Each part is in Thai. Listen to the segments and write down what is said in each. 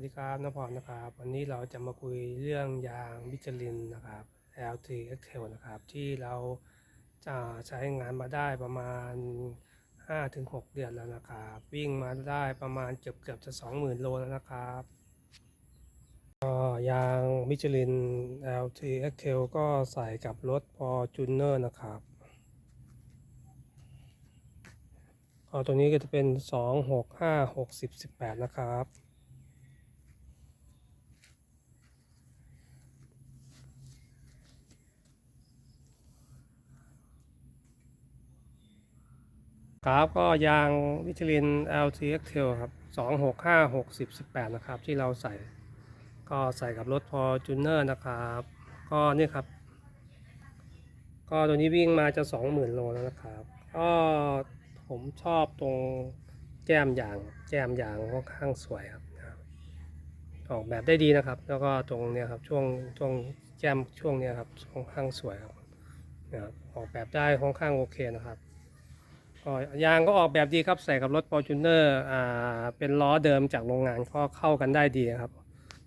วัสดีครับนพรนะครับ วันนี้เราจะมาคุยเรื่องยางมิชลินนะครับ LT Excel นะครับ ที่เราจะใช้งานมาได้ประมาณ 5-6 เดือนแล้วนะครับ วิ่งมาได้ประมาณเกือบเกือบจะ 20,000 โลแล้วนะครับก็ยางมิชลิน LT Excel ก็ใส่กับรถ Fortuner นะครับก็ตัวนี้ก็จะเป็น 2 6 5 6 10 18 นะครับ ครับก็ยางวิชลิน LTX Trail ครับ2 6 5 6 0 18 นะครับ ที่เราใส่ ก็ใส่กับรถ Fortuner นะครับ ก็นี่ครับ ก็ตัวนี้วิ่งมาจะ 20,000 โลแล้วนะครับ ก็ผมชอบตรงแก้มยาง แก้มยางค่อนข้างสวยครับ ออกแบบได้ดีนะครับ แล้วก็ตรงเนี้ยครับช่วงช่วงแก้มช่วงเนี้ยครับค่อนข้างสวยครับนะครับออกแบบได้ค่อนข้างโอเคนะครับ ก็ยางก็ออกแบบดีครับ ใส่กับรถ Fortuner อ่าเป็นล้อเดิมจากโรงงานก็เข้ากันได้ดีครับ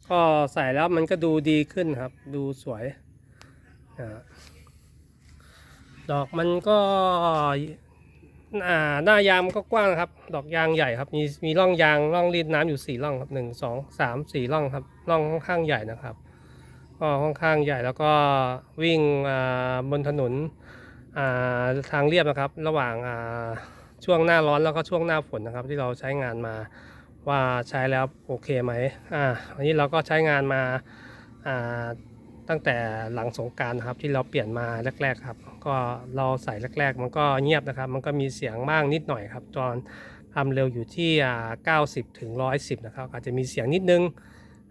ก็ใส่แล้วมันก็ดูดีขึ้นครับ ดูสวยอดอกมันก็อ่าหน้ายางมันก็กว้างครับ ดอกยางใหญ่ครับ มีมีร่องยางร่องรีดน้ำอยู่สี่ร่องครับหนึ่งสองสามสี่ร่องครับร่องค่อนข้างใหญ่นะครับก็ค่อนข้างใหญ่แล้วก็วิ่งบนถนน ทางเรียบนะครับ ระหว่างาช่วงหน้าร้อนแล้วก็ช่วงหน้าฝนนะครับ ที่เราใช้งานมาว่าใช้แล้วโอเคไหมอ่าอันนี้เราก็ใช้งานมาอ่าตั้งแต่หลังสงการครับที่เราเปลี่ยนมาแรก ๆครับ ก็เราใส่แรก ๆ มันก็เงียบนะครับ มันก็มีเสียงบ้างนิดหน่อยครับตอนความเร็วอยู่ที่อ่า90 ถึง 110 นะครับ อาจจะมีเสียงนิดนึง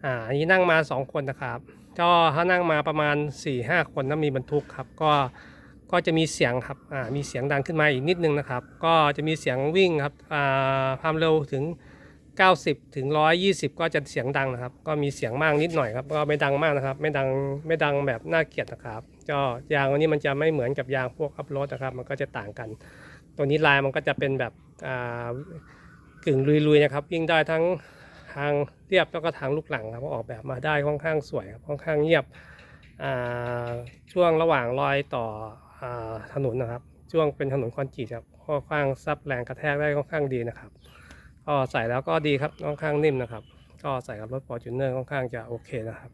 อ่า อันนี้นั่งมา 2 คนนะครับ ก็ถ้านั่งมาประมาณ 4-5 คนถ้ามีบรรทุกครับ ก็ ก็จะมีเสียงครับอ่ามีเสียงดังขึ้นมาอีกนิดนึงนะครับ ก็จะมีเสียงวิ่งครับอ่าความเร็วถึง 90 ถึง 120 ก็จะเสียงดังนะครับ ก็มีเสียงมากนิดหน่อยครับ ก็ไม่ดังมากนะครับ ไม่ดังไม่ดังแบบน่าเกลียดนะครับก็ยางวันนี้มันจะไม่เหมือนกับยางพวกอัพโรดนะครับ มันก็จะต่างกัน ตัวนี้ลายมันก็จะเป็นแบบอ่ากึ่งลุยๆนะครับวิ่งได้ทั้งทางเรียบแล้วก็ทางลูกหลังครับออกแบบมาได้ค่อนข้างสวยครับค่อนข้างเงียบอ่าช่วงระหว่างรอยต่อ ถนนนะครับช่วงเป็นถนนคอนกรีตครับค่อนข้างซับแรงกระแทกได้ค่อนข้างดีนะครับก็ใส่แล้วก็ดีครับค่อนข้างนิ่มนะครับ ก็ใส่กับรถ Fortuner ค่อนข้างจะโอเคนะครับ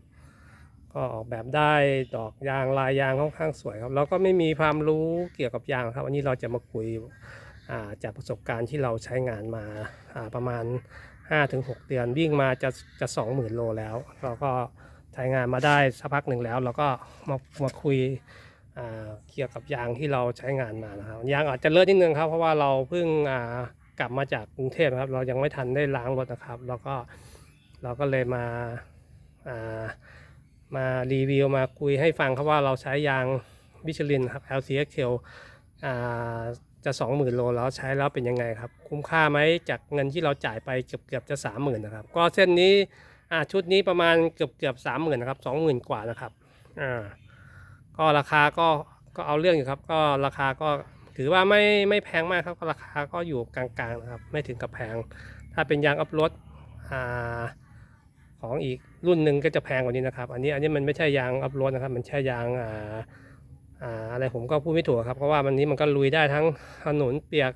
ก็ออกแบบได้ดอกยางลายยางค่อนข้างสวยครับ แล้วก็ไม่มีความรู้เกี่ยวกับยางครับวันนี้เราจะมาคุยาจากประสบการณ์ที่เราใช้งานมาาประมาณ 5-6 เดือนวิ่งมาจะจะ 20,000 โลแล้ว เราก็ใช้งานมาได้สักพักหนึ่งแล้ว เราก็มามาคุย เกี่ยวกับยางที่เราใช้งานมานะครับยางอาจจะเลอะนิดนึงครับเพราะว่าเราเพิ่งกลับมาจากกรุงเทพนะครับ เรายังไม่ทันได้ล้างรถนะครับแล้วก็เราก็เลยมาามารีวิวมาคุยให้ฟังครับว่าเราใช้ยางมิชลินครับ LCX อ่าจะ 20,000 โลแล้วใช้แล้วเป็นยังไงครับ คุ้มค่าไหมจากเงินที่เราจ่ายไปเกือบเกือบจะ 30,000 นะครับ ก็เส้นนี้ชุดนี้ประมาณเกือบเกือบ30,000 นะครับ 20,000 กว่านะครับอ่า ก็ราคาก็ก็เอาเรื่องอยู่ครับ ก็ราคาก็ถือว่าไม่ไม่แพงมากครับก็ราคาก็อยู่กลางๆนะครับ ไม่ถึงกับแพง ถ้าเป็นยางอัพรถอ่าของอีกรุ่นหนึ่งก็จะแพงกว่านี้นะครับ อันนี้อันนี้มันไม่ใช่ยางอัพรถนะครับ มันใช่ยางอ่าอ่าอะไรผมก็พูดไม่ถูกครับ เพราะว่ามันนี้มันก็ลุยได้ทั้งถนนเปียก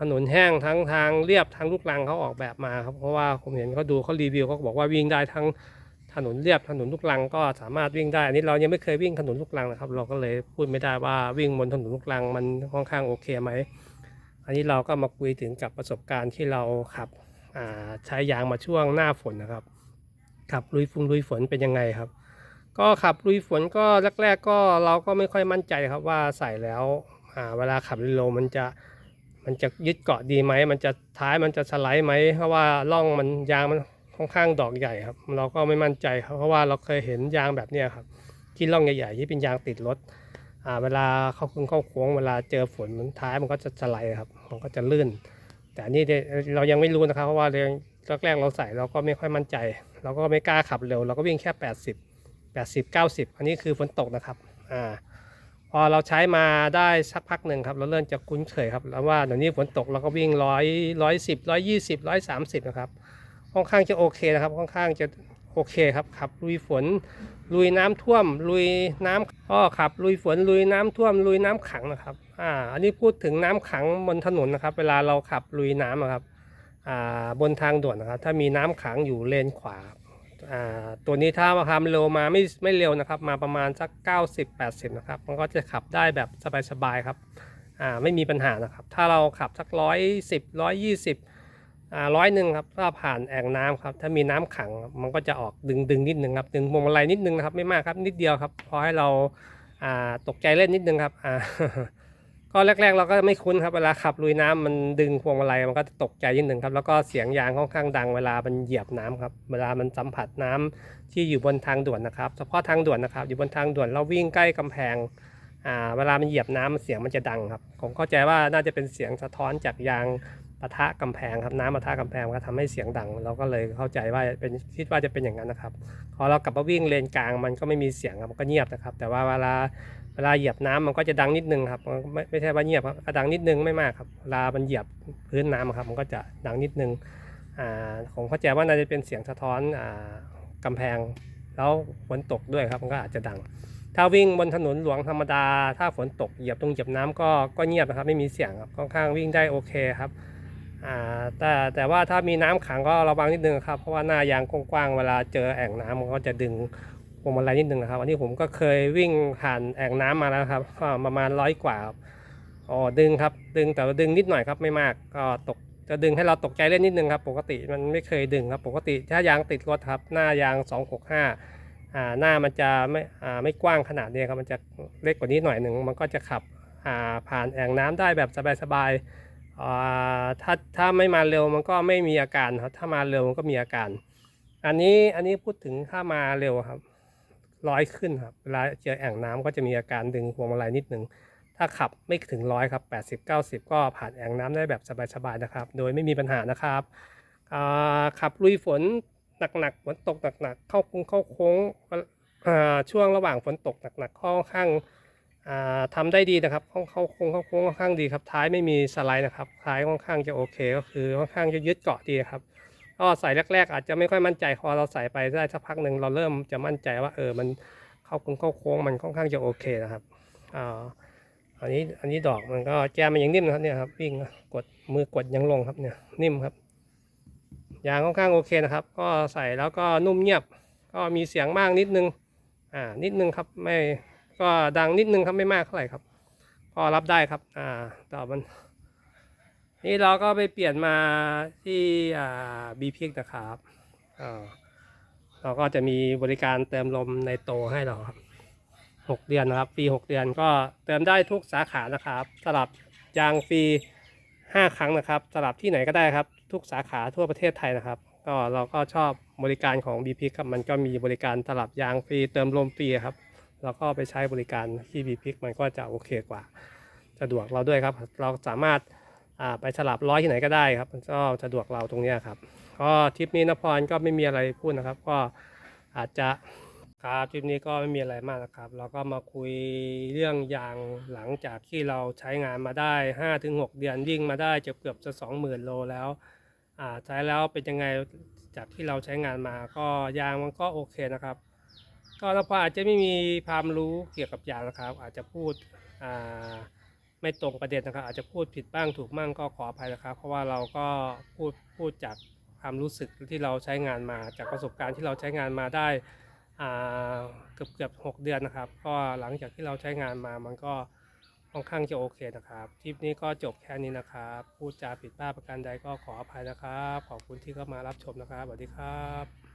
ถนนแห้งทั้งทางเรียบทางลูกรังเขาออกแบบมาครับ เพราะว่าผมเห็นเขาดูเขารีวิวเขาบอกว่าวิ่งได้ทั้ง ถนนเรียบถนนลูกรังก็สามารถวิ่งได้ อันนี้เรายังไม่เคยวิ่งถนนลูกรังนะครับ เราก็เลยพูดไม่ได้ว่าวิ่งบนถนนลูกรังมันค่อนข้างโอเคไหม อันนี้เราก็มาคุยถึงกับประสบการณ์ที่เราขับใช้ยางมาช่วงหน้าฝนนะครับ ขับลุยฟุงลุยฝนเป็นยังไงครับ ก็ขับลุยฝนก็แรกๆก็เราก็ไม่ค่อยมั่นใจครับว่าใส่แล้วเวลาขับเร็วมันจะมันจะยึดเกาะดีไหม มันจะท้ายมันจะสไลด์ไหมเพราะว่าล่องมันยางมัน ค่อนข้างดอกใหญ่ครับ เราก็ไม่มั่นใจครับเพราะว่าเราเคยเห็นยางแบบนี้ครับที่ร่องใหญ่ๆที่เป็นยางติดรถอ่าเวลาเข้าโค้งเข้าโค้งเวลาเจอฝนมันท้ายมันก็จะสไลด์ครับ มันก็จะลื่น แต่อันนี่เรายังไม่รู้นะครับ เพราะว่าเรื่องแรกๆเราใส่เราก็ไม่ค่อยมั่นใจ เราก็ไม่กล้าขับเร็ว เราก็วิ่งแค่ 80 80 90 อันนี้คือฝนตกนะครับอ่าพอเราใช้มาได้สักพักหนึ่งครับ เราเริ่มจะคุ้นเคยครับแล้วว่าเดี๋ยวนี้ฝนตกเราก็วิ่งร้อยร้อยสิบร้อยยี่สิบร้อยสามสิบนะครับ ค่อนข้างจะโอเคนะครับ ค่อนข้างจะโอเคครับขับลุยฝน ลุยน้ำท่วม ลุยน้ำก็ขับ ลุยฝนลุยน้ำท่วม ลุยน้ำขังนะครับอ่าอันนี้พูดถึงน้ำขังบนถนนนะครับ เวลาเราขับลุยน้ำอะครับอ่าบนทางด่วนนะครับ ถ้ามีน้ำขังอยู่เลนขวาอ่าตัวนี้ถ้ามาความเร็วมาไม่ไม่เร็วนะครับ มาประมาณสัก 90-80 นะครับ มันก็จะขับได้แบบสบายๆครับอ่าไม่มีปัญหานะครับ ถ้าเราขับสักร้อยสิบร้อยยี่สิบ ร้อยหนึ่งครับถ้าผ่านแอ่งน้ำครับ ถ้ามีน้ำขังมันก็จะออกดึงดึงนิดนึงครับดึงพวงมาลัยนิดนึงนะครับ ไม่มากครับนิดเดียวครับ พอให้เราอ่าตกใจเล่นนิดนึงครับอ่าก็แรก ๆ เราก็ไม่คุ้นครับเวลาขับลุยน้ำมันดึงพวงมาลัยมันก็ตกใจนิดนึงครับ แล้วก็เสียงยางค่อนข้างดังเวลามันเหยียบน้ำครับ เวลามันสัมผัสน้ำที่อยู่บนทางด่วนนะครับ เฉพาะทางด่วนนะครับ อยู่บนทางด่วนเราวิ่งใกล้กำแพงอ่าเวลามันเหยียบน้ำเสียงมันจะดังครับ ผมเข้าใจว่าน่าจะเป็นเสียงสะท้อนจากยาง ปะทะกำแพงครับน้ำปะทะกำแพงก็ทำให้เสียงดัง เราก็เลยเข้าใจว่าเป็นคิดว่าจะเป็นอย่างนั้นนะครับพอเรากลับมาวิ่งเลนกลางมันก็ไม่มีเสียงครับมันก็เงียบนะครับ แต่ว่าเวลาเวลาเหยียบน้ำมันก็จะดังนิดนึงครับไม่ไม่ใช่ว่าเงียบครับดังนิดนึงไม่มากครับเวลามันเหยียบพื้นน้ำครับมันก็จะดังนิดนึงอ่าผมเข้าใจว่าน่าจะเป็นเสียงสะท้อนอ่ากำแพง แล้วฝนตกด้วยครับมันก็อาจจะดัง ถ้าวิ่งบนถนนหลวงธรรมดา ถ้าฝนตกเหยียบตรงเหยียบน้ำก็ก็เงียบนะครับไม่มีเสียงครับค่อนข้างวิ่งได้โอเคครับ อ่าแต่แต่ว่าถ้ามีน้ำขังก็ระวังนิดนึงครับเพราะว่าหน้ายางกว้างๆเวลาเจอแอ่งน้ำมันก็จะดึงพวงมาลัยนิดนึงนะครับ อันนี้ผมก็เคยวิ่งผ่านแอ่งน้ำมาแล้วครับก็ประมาณร้อยกว่าอ๋อดึงครับ ดึงแต่ดึงนิดหน่อยครับไม่มากก็ตกจะดึงให้เราตกใจเล่นนิดนึงครับ ปกติมันไม่เคยดึงครับ ปกติถ้ายางติดรถครับ หน้ายาง 265อ่าหน้ามันจะไม่อ่าไม่กว้างขนาดนี้ครับ มันจะเล็กกว่านี้หน่อยหนึ่งมันก็จะขับอ่าผ่านแอ่งน้ำได้แบบสบายๆ ถ้าถ้าไม่มาเร็วมันก็ไม่มีอาการครับ ถ้ามาเร็วมันก็มีอาการ อันนี้อันนี้พูดถึงถ้ามาเร็วครับ ร้อยขึ้นครับเวลาเจอแอ่งน้ำก็จะมีอาการดึงพวงมาลัยนิดนึงถ้าขับไม่ถึงร้อยครับ 80 90 ก็ผ่านแอ่งน้ำได้แบบสบายๆนะครับ โดยไม่มีปัญหานะครับขับลุยฝนหนักๆฝนตกหนักๆเข้าโค้งเข้าโค้งช่วงระหว่างฝนตกหนักๆค่อนข้าง ทำได้ดีนะครับเข้าเข้าโค้งเข้าโค้งค่อนข้างดีครับ ท้ายไม่มีสไลด์นะครับ ท้ายค่อนข้างจะโอเคก็คือค่อนข้างจะยึดเกาะดีครับก็ใส่แรก ๆ อาจจะไม่ค่อยมั่นใจพอเราใส่ไปได้สักพักหนึ่งเราเริ่มจะมั่นใจว่าเออมันเข้าโค้งเข้าโค้งมันค่อนข้างจะโอเคนะครับอ่าอันนี้อันนี้ดอกมันก็แจมมันยังนิ่มนะครับเนี่ยครับวิ่งกดมือกดยังลงครับเนี่ยนิ่มครับยางค่อนข้างโอเคนะครับ ก็ใส่แล้วก็นุ่มเงียบ ก็มีเสียงมากนิดนึงอ่านิดนึงครับไม่ ก็ดังนิดนึงครับไม่มากเท่าไหร่ครับก็รับได้ครับ อ่าต่อมัน นี่เราก็ไปเปลี่ยนมาที่อ่าบีพิกนะครับอ่าเราก็จะมีบริการเติมลมในโตให้เราครับหกเดือนนะครับฟรีหกเดือนก็เติมได้ทุกสาขานะครับสลับยางฟรีห้าครั้งนะครับสลับที่ไหนก็ได้ครับ ทุกสาขาทั่วประเทศไทยนะครับ ก็เราก็ชอบบริการของบีพิกครับมันก็มีบริการสลับยางฟรีเติมลมฟรีครับ เราก็ไปใช้บริการที่บีพิกมันก็จะโอเคกว่าสะดวกเราด้วยครับ เราสามารถไปสลับร้อยที่ไหนก็ได้ครับก็สะดวกเราตรงนี้ครับก็ทริปนี้นพรก็ไม่มีอะไรพูดนะครับ ก็อาจจะครับทริปนี้ก็ไม่มีอะไรมากนะครับ เราก็มาคุยเรื่องยางหลังจากที่เราใช้งานมาได้5้าถึงหเดือนวิ่งมาได้จะเกือบจะสองหมื่นโลแล้วใช้แล้วเป็นยังไงจากที่เราใช้งานมาก็ยางมันก็โอเคนะครับ ก็นพอาจจะไม่มีความรู้เกี่ยวกับยางนะครับ อาจจะพูดไม่ตรงประเด็นนะครับ อาจจะพูดผิดบ้างถูกบ้างก็ขออภัยนะครับ เพราะว่าเราก็พูดพูดจากความรู้สึกที่เราใช้งานมา จากประสบการณ์ที่เราใช้งานมาได้เกือบเกือบหกเดือนนะครับ ก็หลังจากที่เราใช้งานมามันก็ค่อนข้างจะโอเคนะครับทริปนี้ก็จบแค่นี้นะครับพูดจาผิดพลาดประการใดก็ขออภัยนะครับ ขอบคุณที่เข้ามารับชมนะครับสวัสดีครับ